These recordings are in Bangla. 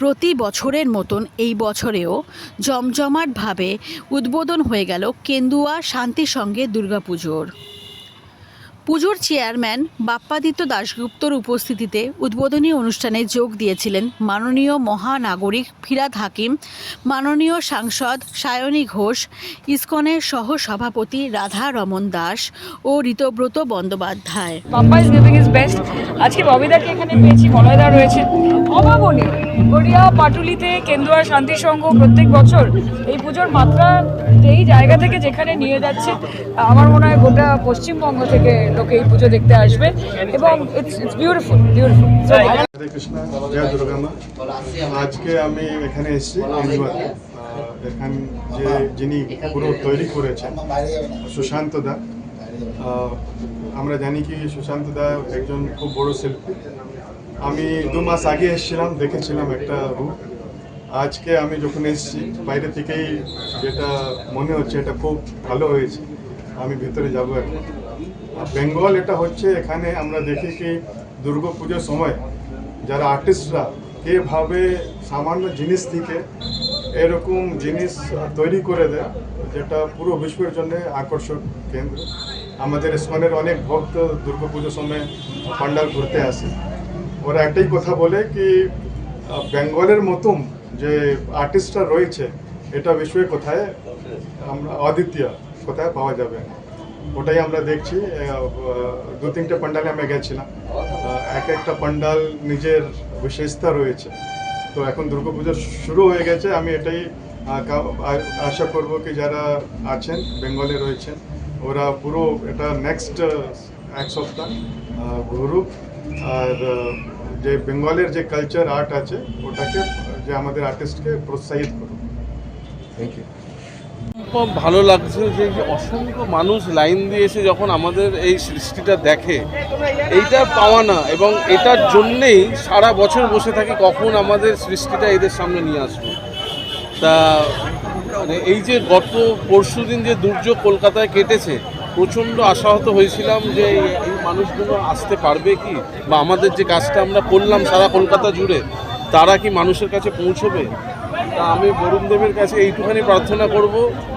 প্রতি বছরের মতন এই বছরেও জমজমাটভাবে উদ্বোধন হয়ে গেল কেন্দুয়া শান্তি সঙ্গে দুর্গাপুজোর। পুজোর চেয়ারম্যান বাপ্পাদিত্য দাশগুপ্তর উপস্থিতিতে উদ্বোধনী অনুষ্ঠানে যোগ দিয়েছিলেন মাননীয় মহানাগরিক ফিরাদ হাকিম, মাননীয় সাংসদ সায়নী ঘোষ, ইসকনের সহ সভাপতি রাধা রমন দাস ও ঋতব্রত বন্দ্যোপাধ্যায়। বেস্ট। আজকে ববিদাকে এখানে পেয়েছি রয়েছে। অভাবনীয়। গড়িয়া পাটুলিতে কেন্দুয়া শান্তি সংঘ প্রত্যেক বছর এই পুজোর মাত্রা এই জায়গা থেকে যেখানে নিয়ে যাচ্ছে আমার মনে হয় গোটা পশ্চিমবঙ্গ থেকে লোকে এই পুজো দেখতে আসবে এবং it's it's beautiful beautiful Krishna Durga মা আজকে আমি এখানে এসেছি এখান যে যিনি পুরো তৈরি করেছেন সুশান্ত দা। আমরা জানি কি সুশান্ত দা একজন খুব বড় শিল্পী। আমি দু মাস আগে এসেছিলাম, দেখেছিলাম একটা রূপ আজকে আমি যখন এসেছি, বাইরে থেকেই যেটা মনে হচ্ছে এটা খুব ভালো হয়েছে, আমি ভিতরে যাব এখন। বেঙ্গল এটা হচ্ছে এখানে আমরা দেখি কি দুর্গা পুজোর সময় যারা আর্টিস্টরা কীভাবে সামান্য জিনিস থেকে এরকম জিনিস তৈরি করে দেয়, যেটা পুরো বিশ্বের জন্য আকর্ষক কেন্দ্র। আমাদের ইস্কনের অনেক ভক্ত দুর্গা পুজোর সময় পান্ডাল ঘুরতে আসে। ওরা একটাই কথা বলে কি বেঙ্গলের মতন যে আর্টিস্টরা রয়েছে, এটা বিশ্বে কোথায় আমরা অদ্বিতীয় কোথায় পাওয়া যাবে ওটাই আমরা দেখছি দু তিনটে পান্ডালে আমি গেছিলাম। এক একটা পান্ডাল নিজের বিশেষতা রয়েছে। তো এখন দুর্গাপুজো শুরু হয়ে গেছে, আমি এটাই আশা করব কি যারা আছেন, বেঙ্গলে রয়েছেন, ওরা পুরো এটা নেক্সট এক সপ্তাহ ঘুরুক। আর যে বেঙ্গলের যে কালচার আর্ট আছে ওটাকে যে আমাদের আর্টিস্টকে প্রোৎসাহিত করুক থ্যাংক ইউ খুব ভালো লাগছে যে যে অসংখ্য মানুষ লাইন দিয়ে এসে যখন আমাদের এই সৃষ্টিটা দেখে এইটা পাওয়া না এবং এটার জন্যেই সারা বছর বসে থাকি কখন আমাদের সৃষ্টিটা এদের সামনে নিয়ে আসবে। তা মানে এই যে গত পরশু দিন যে দুর্যোগ কলকাতায় কেটেছে প্রচণ্ড আশাহত হয়েছিলাম যে এই মানুষগুলো আসতে পারবে কি? বা আমাদের যে কাজটা আমরা করলাম সারা কলকাতা জুড়ে, তারা কি মানুষের কাছে পৌঁছবে? তা আমি বরুণ দেবের কাছে এইটুখানি প্রার্থনা করব,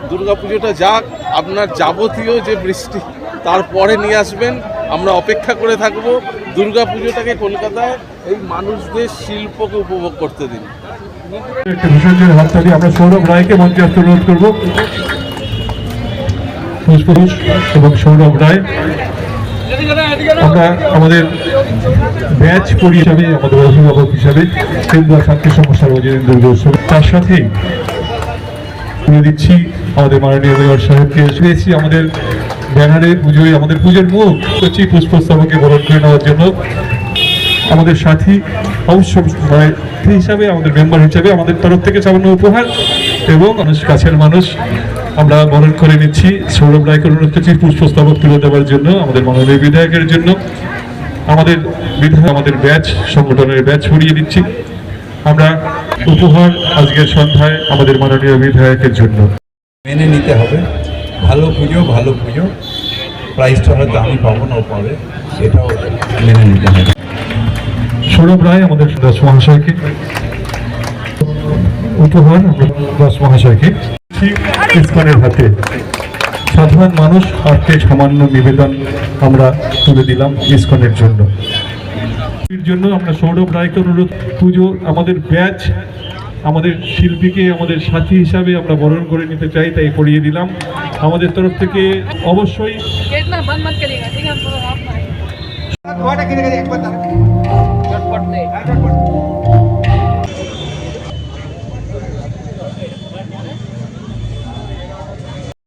দুর্গাপুজোটা যাক, আপনার যাবতীয় যে বৃষ্টি তারপরে নিয়ে আসবেন, আমরা অপেক্ষা করে থাকব, দুর্গাপুজোটাকে কলকাতায় এই মানুষদের শিল্পকে উপভোগ করতে দিন। একটা বিসর্জনের হাততালি আমরা সৌরভ রায়কে মঞ্চে অনুরোধ করব। পুষ্পঘোষ এবং সৌরভ রায় আমরা আমাদের ব্যাচ পড়ি হিসাবে, আমাদের অভিভাবক হিসাবে কেন্দ্র শান্তি সমস্যা দুর্গা উৎসব তার তুলে দিচ্ছি আমাদের মাননীয় মেয়র সাহেবকে। পেয়েছি আমাদের ব্যানারে পুজোয় আমাদের পুজোর মুখ। করছি পুষ্পস্তবকে বরণ করে নেওয়ার জন্য আমাদের সাথী, অবশ্য মানে হিসাবে, আমাদের মেম্বার হিসাবে আমাদের তরফ থেকে সামান্য উপহার এবং মানুষ, কাছের মানুষ আমরা বরণ করে নিচ্ছি। সৌরভ রায়কে অনুরোধ করছি পুষ্পস্তবক তুলে দেওয়ার জন্য, আমাদের মাননীয় বিধায়কের জন্য। আমাদের বিধায়ক, আমাদের ব্যাচ, সংগঠনের ব্যাচ ছড়িয়ে দিচ্ছি। আমরা উপহার আজকের সন্ধ্যায় আমাদের মাননীয় বিধায়কের জন্য। মেনে নিতে হবে। ভালো পুজো ভালো পুজো। প্রাইসটা হয়তো আমি পাবো না পাবে সেটাও মেনে নিতে হবে। সৌরভ রায় আমাদের দাস মহাশয়কে। উপহার দাস মহাশয়কে। ইস্কনের হাতে। সাধারণ মানুষ আর্থিক সামান্য নিবেদন আমরা তুলে দিলাম ইস্কনের জন্য। এর জন্য আমরা সৌরভ রায়কে অনুরোধ পুজো আমাদের ব্যাচ আমাদের শিল্পীকে আমাদের সাথী হিসাবে আমরা বরণ করে নিতে চাই তাই পড়িয়ে দিলাম। আমাদের তরফ থেকে অবশ্যই